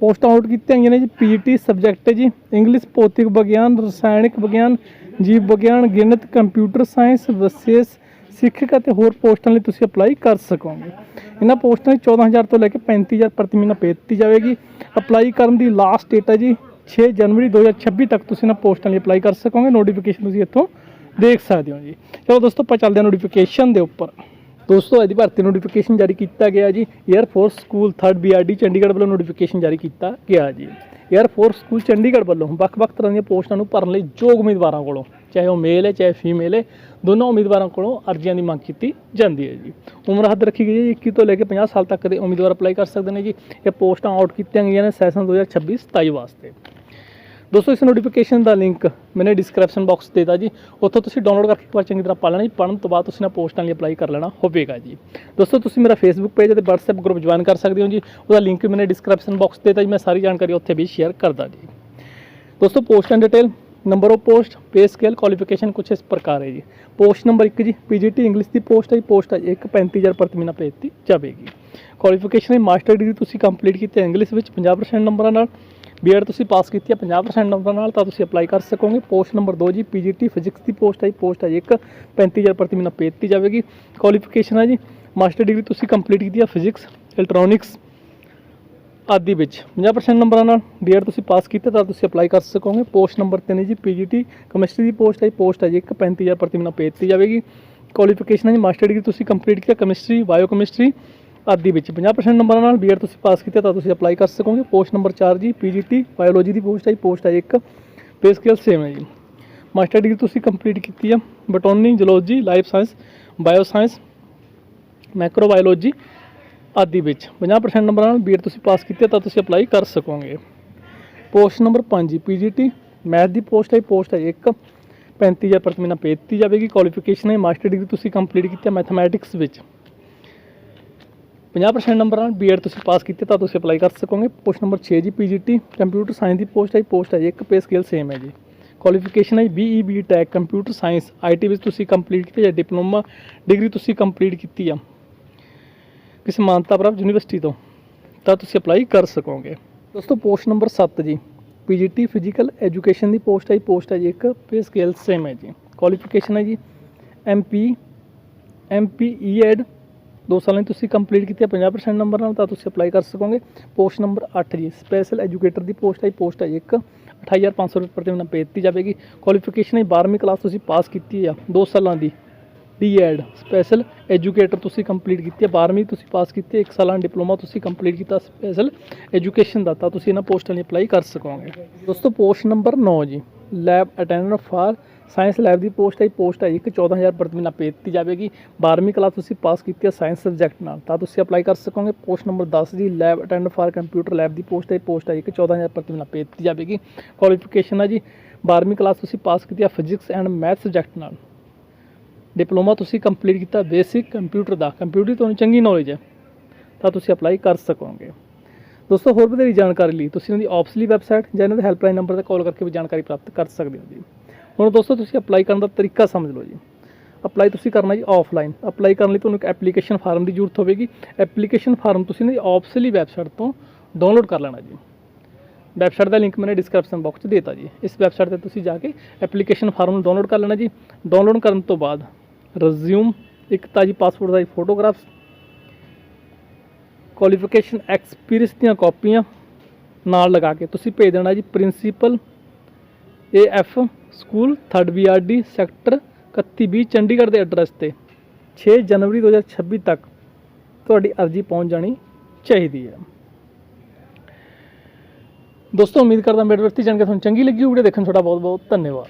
ਪੋਸਟਾਂ ਆਊਟ ਕੀਤੀਆਂ ਗਈਆਂ ਨੇ ਜੀ। ਪੀਟੀ ਸਬਜੈਕਟ ਹੈ ਜੀ। ਇੰਗਲਿਸ਼ ਭੌਤਿਕ ਵਿਗਿਆਨ, ਰਸਾਇਣਿਕ ਵਿਗਿਆਨ, ਜੀਵ ਵਿਗਿਆਨ, ਗਣਿਤ ਕੰਪਿਊਟਰ ਸਾਇੰਸ ਵਿਸ਼ੇਸ਼ ਸਿੱਖਿਅਕ ਅਤੇ ਹੋਰ ਪੋਸਟਾਂ ਲਈ ਤੁਸੀਂ ਅਪਲਾਈ ਕਰ ਸਕੋਗੇ। ਇਹਨਾਂ ਪੋਸਟਾਂ ਦੀ 14000 ਤੋਂ ਲੈ ਕੇ 35000 ਪ੍ਰਤੀ ਮਹੀਨਾ ਪੇ ਦਿੱਤੀ ਜਾਵੇਗੀ। ਅਪਲਾਈ ਕਰਨ ਦੀ ਲਾਸਟ ਡੇਟ ਹੈ ਜੀ। 6 ਜਨਵਰੀ 2026 ਤੱਕ ਤੁਸੀਂ ਇਹਨਾਂ ਪੋਸਟਾਂ ਲਈ ਅਪਲਾਈ ਕਰ ਸਕੋਗੇ। ਨੋਟੀਫਿਕੇਸ਼ਨ ਤੁਸੀਂ ਇੱਥੋਂ ਦੇਖ ਸਕਦੇ ਹੋ ਜੀ। ਚਲੋ ਦੋਸਤੋ ਆਪਾਂ ਚੱਲਦੇ ਹਾਂ ਨੋਟੀਫਿਕੇਸ਼ਨ ਦੇ ਉੱਪਰ। ਦੋਸਤੋ, ਇਹਦੀ ਭਰਤੀ ਨੋਟੀਫਿਕੇਸ਼ਨ ਜਾਰੀ ਕੀਤਾ ਗਿਆ ਜੀ। Air force school 3rd BRD Chandigarh ਵੱਲੋਂ ਨੋਟੀਫਿਕੇਸ਼ਨ ਜਾਰੀ ਕੀਤਾ ਗਿਆ ਜੀ। 에ਅਰ ਫੋਰਸ ਸਕੂਲ ਚੰਡੀਗੜ੍ਹ ਵੱਲੋਂ ਵੱਖ-ਵੱਖ ਤਰ੍ਹਾਂ ਦੀਆਂ ਪੋਸਟਾਂ ਨੂੰ ਭਰਨ ਲਈ ਯੋਗ ਉਮੀਦਵਾਰਾਂ ਕੋਲੋਂ, ਚਾਹੇ ਉਹ ਮੇਲ ਹੈ, ਚਾਹੇ ਫੀਮੇਲ ਹੈ, ਦੋਨੋਂ ਉਮੀਦਵਾਰਾਂ ਕੋਲੋਂ ਅਰਜ਼ੀਆਂ ਦੀ ਮੰਗ ਕੀਤੀ ਜਾਂਦੀ ਹੈ ਜੀ। ਉਮਰ ਹੱਦ ਰੱਖੀ ਗਈ ਹੈ ਜੀ 21 ਤੋਂ ਲੈ ਕੇ 50 ਸਾਲ ਤੱਕ ਦੇ ਉਮੀਦਵਾਰ ਅਪਲਾਈ ਕਰ ਸਕਦੇ ਨੇ ਜੀ। ਇਹ ਪੋਸਟਾਂ ਆਊਟ ਕੀਤੀਆਂ ਗਈਆਂ ਨੇ ਸੈਸ਼ਨ 2026-27 ਵਾਸਤੇ। ਦੋਸਤੋ, ਇਸ ਨੋਟੀਫਿਕੇਸ਼ਨ ਦਾ ਲਿੰਕ ਮੈਨੇ ਡਿਸਕ੍ਰਿਪਸ਼ਨ ਬਾਕਸ ਦੇਤਾ ਜੀ। ਉੱਥੋਂ ਤੁਸੀਂ ਡਾਊਨਲੋਡ ਕਰਕੇ ਇੱਕ ਵਾਰ ਚੰਗੀ ਤਰ੍ਹਾਂ ਪੜ੍ਹ ਲੈਣਾ ਜੀ। ਪੜ੍ਹਨ ਤੋਂ ਬਾਅਦ ਤੁਸੀਂ ਨਾ ਪੋਸਟਾਂ ਲਈ ਅਪਲਾਈ ਕਰ ਲੈਣਾ ਹੋਵੇਗਾ ਜੀ। ਦੋਸਤੋ, ਤੁਸੀਂ ਮੇਰਾ ਫੇਸਬੁੱਕ ਪੇਜ ਅਤੇ WhatsApp ਗਰੁੱਪ ਜੁਆਇਨ ਕਰ ਸਕਦੇ ਹੋ ਜੀ। ਉਹਦਾ ਲਿੰਕ ਮੈਨੇ ਡਿਸਕ੍ਰਿਪਸ਼ਨ ਬਾਕਸ ਦੇਤਾ ਜੀ। ਮੈਂ ਸਾਰੀ ਜਾਣਕਾਰੀ ਉੱਥੇ ਵੀ ਸ਼ੇਅਰ ਕਰਦਾ ਜੀ। ਦੋਸਤੋ, post detail number of post pay scale qualification ਕੁਛ ਇਸ ਪ੍ਰਕਾਰ ਹੈ ਜੀ। ਪੋਸਟ ਨੰਬਰ 1 ਜੀ ਪੀਜੀਟੀ ਇੰਗਲਿਸ਼ ਦੀ ਪੋਸਟ ਹੈ ਜੀ। ਪੋਸਟ ਹੈ 1 35000 ਪ੍ਰਤੀ ਮਹੀਨਾ ਪੇ ਦਿੱਤੀ ਜਾਵੇਗੀ। ਕੁਆਲੀਫਿਕੇਸ਼ਨ ਹੈ ਮਾਸਟਰ ਡਿਗਰੀ ਤੁਸੀਂ ਕੰਪਲੀਟ ਕੀਤੀ ਇੰਗਲਿਸ਼ ਵਿੱਚ 50% ਨੰਬਰਾਂ ਨਾਲ। ਬੀਐਡ ਤੁਸੀਂ ਪਾਸ ਕੀਤੀ ਹੈ 50% ਨੰਬਰਾਂ ਨਾਲ, ਤਾਂ ਤੁਸੀਂ ਅਪਲਾਈ ਕਰ ਸਕੋਗੇ। ਪੋਸਟ ਨੰਬਰ 2 ਜੀ ਪੀਜੀਟੀ ਫਿਜ਼ਿਕਸ ਦੀ ਪੋਸਟ ਹੈ ਜੀ। ਪੋਸਟ ਹੈ 1 35000 ਪ੍ਰਤੀ ਮਹੀਨਾ ਪੇ ਦਿੱਤੀ ਜਾਵੇਗੀ। ਕੁਆਲੀਫਿਕੇਸ਼ਨ ਹੈ ਜੀ। ਮਾਸਟਰ ਡਿਗਰੀ ਤੁਸੀਂ ਕੰਪਲੀਟ ਕੀਤੀ ਹੈ ਫਿਜ਼ਿਕਸ ਇਲੈਕਟ੍ਰੋਨਿਕਸ ਆਦਿ ਵਿੱਚ। 50% ਨੰਬਰਾਂ ਨਾਲ ਬੀਐਡ ਤੁਸੀਂ ਪਾਸ ਕੀਤਾ, ਤਾਂ ਤੁਸੀਂ ਅਪਲਾਈ ਕਰ ਸਕੋਗੇ। ਪੋਸਟ ਨੰਬਰ 3 ਜੀ ਪੀਜੀਟੀ ਕੈਮਿਸਟਰੀ ਦੀ ਪੋਸਟ ਹੈ ਪੋਸਟ ਹੈ ਜੀ 1 35000 ਪ੍ਰਤੀ ਮਹੀਨਾ ਪੇ ਦਿੱਤੀ ਜਾਵੇਗੀ। ਕੁਆਲੀਫਿਕੇਸ਼ਨ ਹੈ ਜੀ। ਮਾਸਟਰ ਡਿਗਰੀ ਤੁਸੀਂ ਕੰਪਲੀਟ ਕੀਤਾ ਕੈਮਿਸਟਰੀ ਬਾਇਓ ਕੈਮਿਸਟਰੀ ਆਦਿ ਵਿੱਚ। 50% ਨੰਬਰਾਂ ਨਾਲ ਬੀਐਡ ਤੁਸੀਂ ਪਾਸ ਕੀਤਾ ਤਾਂ ਤੁਸੀਂ ਅਪਲਾਈ ਕਰ ਸਕੋਗੇ। ਪੋਸਟ ਨੰਬਰ 4 ਜੀ ਪੀਜੀਟੀ ਬਾਇਓਲੋਜੀ ਦੀ ਪੋਸਟ ਹੈ ਪੋਸਟ ਹੈ ਇੱਕ। ਪੇ ਸਕੇਲ ਸੇਮ ਹੈ ਜੀ। ਮਾਸਟਰ ਡਿਗਰੀ ਤੁਸੀਂ ਕੰਪਲੀਟ ਕੀਤੀ ਆ। Botany zoology life science bio science microbiology ਆਦਿ ਵਿੱਚ। 50% ਨੰਬਰਾਂ ਨਾਲ ਬੀਐਡ ਤੁਸੀਂ ਪਾਸ ਕੀਤੀ ਤਾਂ ਤੁਸੀਂ ਅਪਲਾਈ ਕਰ ਸਕੋਗੇ। ਪੋਸਟ ਨੰਬਰ 5 ਜੀ ਪੀਜੀਟੀ ਮੈਥ ਦੀ ਪੋਸਟ ਹੈ ਪੋਸਟ ਹੈ 1 35000 ਪ੍ਰਤੀ ਮਹੀਨਾ ਪੇ ਦਿੱਤੀ ਜਾਵੇਗੀ। ਕੁਆਲੀਫਿਕੇਸ਼ਨ ਹੈ ਮਾਸਟਰ ਡਿਗਰੀ ਤੁਸੀਂ ਕੰਪਲੀਟ ਕੀਤੀ ਹੈ ਮੈਥਮੈਟਿਕਸ ਵਿੱਚ। 50% ਨੰਬਰਾਂ ਨਾਲ ਬੀਐਡ ਤੁਸੀਂ ਪਾਸ ਕੀਤੇ ਤਾਂ ਤੁਸੀਂ ਅਪਲਾਈ ਕਰ ਸਕੋਗੇ। ਪੋਸਟ ਨੰਬਰ 6 ਜੀ ਪੀਜੀਟੀ ਕੰਪਿਊਟਰ ਸਾਇੰਸ ਦੀ ਪੋਸਟ ਹੈ ਪੋਸਟ ਹੈ ਇੱਕ ਪੇ ਸਕੇਲ ਸੇਮ ਹੈ ਜੀ। ਕੁਆਲੀਫਿਕੇਸ਼ਨ ਹੈ BE B tech computer science IT ਵਿੱਚ ਤੁਸੀਂ ਕੰਪਲੀਟ ਕੀਤੀ ਜਾਂ ਡਿਪਲੋਮਾ ਡਿਗਰੀ ਤੁਸੀਂ ਕੰਪਲੀਟ ਕੀਤੀ ਆ। ਕਿਸੇ ਮਾਨਤਾ ਪ੍ਰਾਪਤ ਯੂਨੀਵਰਸਿਟੀ ਤੋਂ, ਤਾਂ ਤੁਸੀਂ ਅਪਲਾਈ ਕਰ ਸਕੋਗੇ। ਦੋਸਤੋ ਪੋਸਟ ਨੰਬਰ 7 ਜੀ ਪੀਜੀਟੀ ਫਿਜ਼ੀਕਲ ਐਜੂਕੇਸ਼ਨ ਦੀ ਪੋਸਟ ਹੈ ਪੋਸਟ ਹੈ ਜੀ, ਇੱਕ ਪੇ ਸਕੇਲ ਸੇਮ ਹੈ ਜੀ। ਕੁਆਲੀਫਿਕੇਸ਼ਨ ਹੈ ਜੀ ਐਮਪੀ ਈ ਐਡ ਦੋ ਸਾਲਾਂ ਦੀ ਤੁਸੀਂ ਕੰਪਲੀਟ ਕੀਤੀ ਹੈ 50% ਨੰਬਰ ਨਾਲ ਤਾਂ ਤੁਸੀਂ ਅਪਲਾਈ ਕਰ ਸਕੋਗੇ। ਪੋਸਟ ਨੰਬਰ 8 ਜੀ ਸਪੈਸ਼ਲ ਐਜੂਕੇਟਰ ਦੀ ਪੋਸਟ ਹੈ ਪੋਸਟ ਹੈ ਇੱਕ। 28500 ਰੁਪਏ ਪ੍ਰਤੀ ਮਹੀਨਾ ਪੇ ਦਿੱਤੀ ਜਾਵੇਗੀ। ਕੁਆਲੀਫਿਕੇਸ਼ਨ ਹੈ 12ਵੀਂ ਕਲਾਸ ਤੁਸੀਂ ਪਾਸ ਕੀਤੀ ਹੈ ਦੋ ਸਾਲਾਂ ਦੀ। ਡੀਐਡ ਸਪੈਸ਼ਲ ਐਜੂਕੇਟਰ ਤੁਸੀਂ ਕੰਪਲੀਟ ਕੀਤੀ ਹੈ 12ਵੀਂ ਤੁਸੀਂ ਪਾਸ ਕੀਤੀ ਹੈ 1 ਸਾਲਾਂ ਡਿਪਲੋਮਾ ਤੁਸੀਂ ਕੰਪਲੀਟ ਕੀਤਾ ਸਪੈਸ਼ਲ ਐਜੂਕੇਸ਼ਨ ਦਾ, ਤਾਂ ਤੁਸੀਂ ਇਹਨਾਂ ਪੋਸਟਾਂ ਲਈ ਅਪਲਾਈ ਕਰ ਸਕੋਗੇ। ਦੋਸਤੋ ਪੋਸਟ ਨੰਬਰ 9 ਜੀ lab attendant for science lab the post ਹੈ ਪੋਸਟ ਹੈ ਇੱਕ 14000 ਪ੍ਰਤੀ ਮਹੀਨਾ ਪੇ ਦਿੱਤੀ ਜਾਵੇਗੀ। 12ਵੀਂ ਕਲਾਸ ਤੁਸੀਂ ਪਾਸ ਕੀਤੀ ਹੈ ਸਾਇੰਸ ਸਬਜੈਕਟ ਨਾਲ, ਤਾਂ ਤੁਸੀਂ ਅਪਲਾਈ ਕਰ ਸਕੋਗੇ। ਪੋਸਟ ਨੰਬਰ 10 ਜੀ, lab attend for computer lab the post ਹੈ ਪੋਸਟ ਹੈ, ਇੱਕ 14000 ਪ੍ਰਤੀ ਮਹੀਨਾ ਪੇ ਦਿੱਤੀ ਜਾਵੇਗੀ। ਕੁਆਲੀਫਿਕੇਸ਼ਨ ਹੈ ਜੀ 12ਵੀਂ ਕਲਾਸ ਤੁਸੀਂ ਪਾਸ ਕੀਤੀ ਹੈ ਫਿਜ਼ਿਕਸ ਐਂਡ ਮੈਥ ਸਬਜੈਕਟ ਨਾਲ। ਡਿਪਲੋਮਾ ਤੁਸੀਂ ਕੰਪਲੀਟ ਕੀਤਾ ਬੇਸਿਕ ਕੰਪਿਊਟਰ ਦਾ। ਕੰਪਿਊਟਰ ਤੁਹਾਨੂੰ ਚੰਗੀ ਨੌਲੇਜ ਹੈ, ਤਾਂ ਤੁਸੀਂ ਅਪਲਾਈ ਕਰ ਸਕੋਗੇ। ਦੋਸਤੋ, ਹੋਰ ਵਧੇਰੀ ਜਾਣਕਾਰੀ ਲਈ ਤੁਸੀਂ ਇਹਨਾਂ ਦੀ ਆਫਸਲੀ ਵੈਬਸਾਈਟ ਜਾਂ ਇਹਨਾਂ ਦੇ ਹੈਲਪਲਾਈਨ ਨੰਬਰ ਤੇ ਕਾਲ ਕਰਕੇ ਵੀ ਜਾਣਕਾਰੀ ਪ੍ਰਾਪਤ ਕਰ ਸਕਦੇ ਹੋ ਜੀ। ਹੁਣ ਦੋਸਤੋ ਤੁਸੀਂ ਅਪਲਾਈ ਕਰਨ ਦਾ ਤਰੀਕਾ ਸਮਝ ਲਓ ਜੀ। ਅਪਲਾਈ ਤੁਸੀਂ ਕਰਨਾ ਜੀ ਆਫਲਾਈਨ ਅਪਲਾਈ ਕਰਨ ਲਈ ਤੁਹਾਨੂੰ ਇੱਕ ਐਪਲੀਕੇਸ਼ਨ ਫਾਰਮ ਦੀ ਜ਼ਰੂਰਤ ਹੋਵੇਗੀ। ਐਪਲੀਕੇਸ਼ਨ ਫਾਰਮ ਤੁਸੀਂ ਨਾ ਦੀ ਆਫਸਲੀ ਵੈਬਸਾਈਟ ਤੋਂ ਡਾਊਨਲੋਡ ਕਰ ਲੈਣਾ ਜੀ। ਵੈਬਸਾਈਟ ਦਾ ਲਿੰਕ ਮੈਨੇ ਡਿਸਕ੍ਰਿਪਸ਼ਨ ਬਾਕਸ 'ਚ ਦੇਤਾ ਜੀ। ਇਸ ਵੈਬਸਾਈਟ ਤੇ ਤੁਸੀਂ ਜਾ ਕੇ ਐਪਲੀਕੇਸ਼ਨ ਫਾਰਮ ਨੂੰ ਡਾਊਨਲੋਡ ਕਰ ਲੈਣਾ ਜੀ। ਡਾਊਨਲੋਡ ਕਰਨ ਤੋਂ ਬਾਅਦ ਰਿਜ਼ਿਊਮ ਇੱਕ ਤਾਂ ਜੀ passport size photographs qualification experience ਦੀਆਂ ਕਾਪੀਆਂ ਨਾਲ ਲਗਾ ਕੇ ਤੁਸੀਂ ਭੇਜ ਦੇਣਾ ਜੀ principal AF school 3rd BRD sector 3120 Chandigarh ਦੇ ਐਡਰੈਸ ਤੇ। 6 ਜਨਵਰੀ 2026 ਤੱਕ ਤੁਹਾਡੀ ਅਰਜ਼ੀ ਪਹੁੰਚ ਜਾਣੀ ਚਾਹੀਦੀ ਹੈ। ਦੋਸਤੋ, ਉਮੀਦ ਕਰਦਾ ਮੇਰੇ ਵਰਤੀ ਜਾਣਕਾਰੀ ਤੁਹਾਨੂੰ ਚੰਗੀ ਲੱਗੀ ਹੋਊ ਦੇਖਣ ਤੁਹਾਡਾ ਬਹੁਤ ਬਹੁਤ ਧੰਨਵਾਦ।